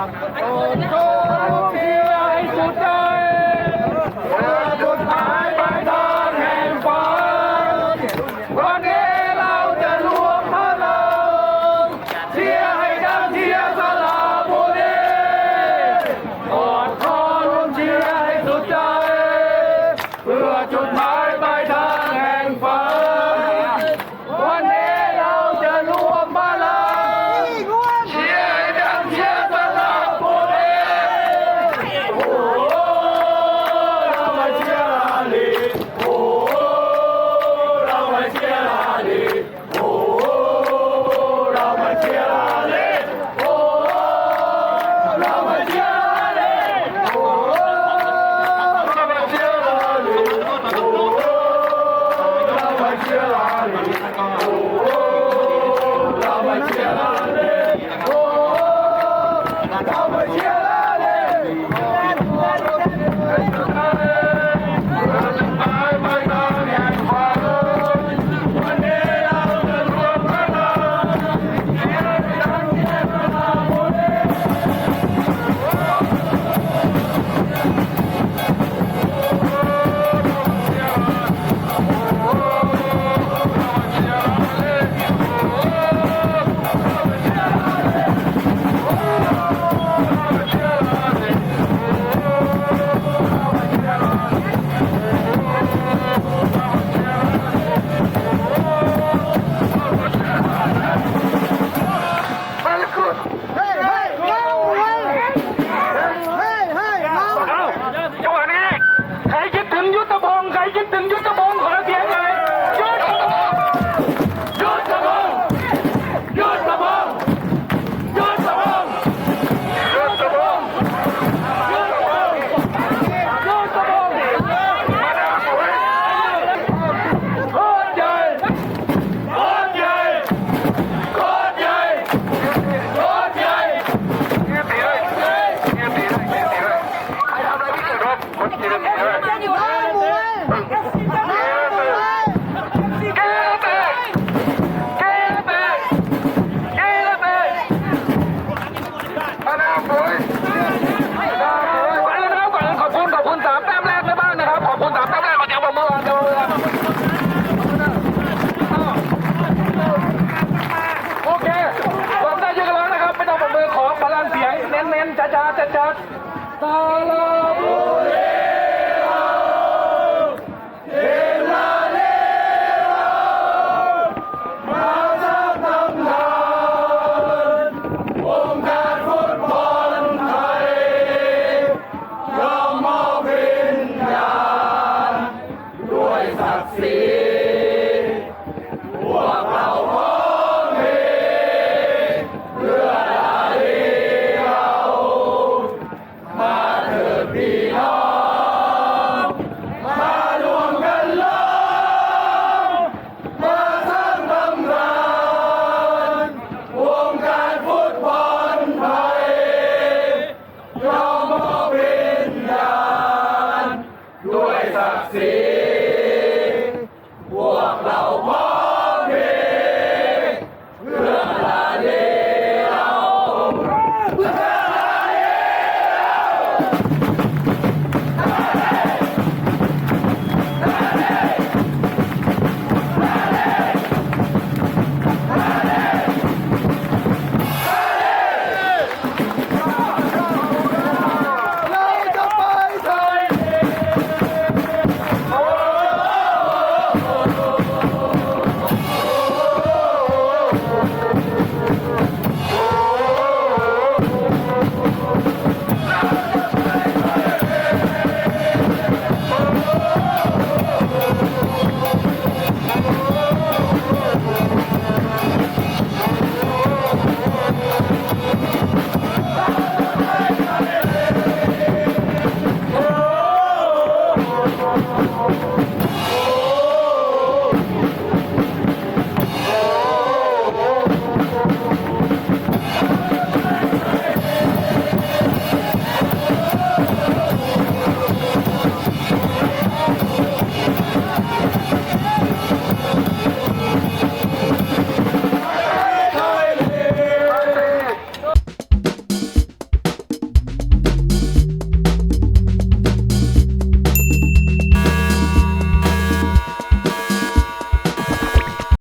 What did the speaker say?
จากต้นโตที่ไรสุดใจจุดหมายปลายทางแห่งฝันวันนี้เราจะรวมพลังเชียร์ให้ดังเชียร์สลาบุรีกอดคอรวมเชียร์ให้สุดใจ เพื่อจุดหมาย Da da da da. Hallelujah. Grazie.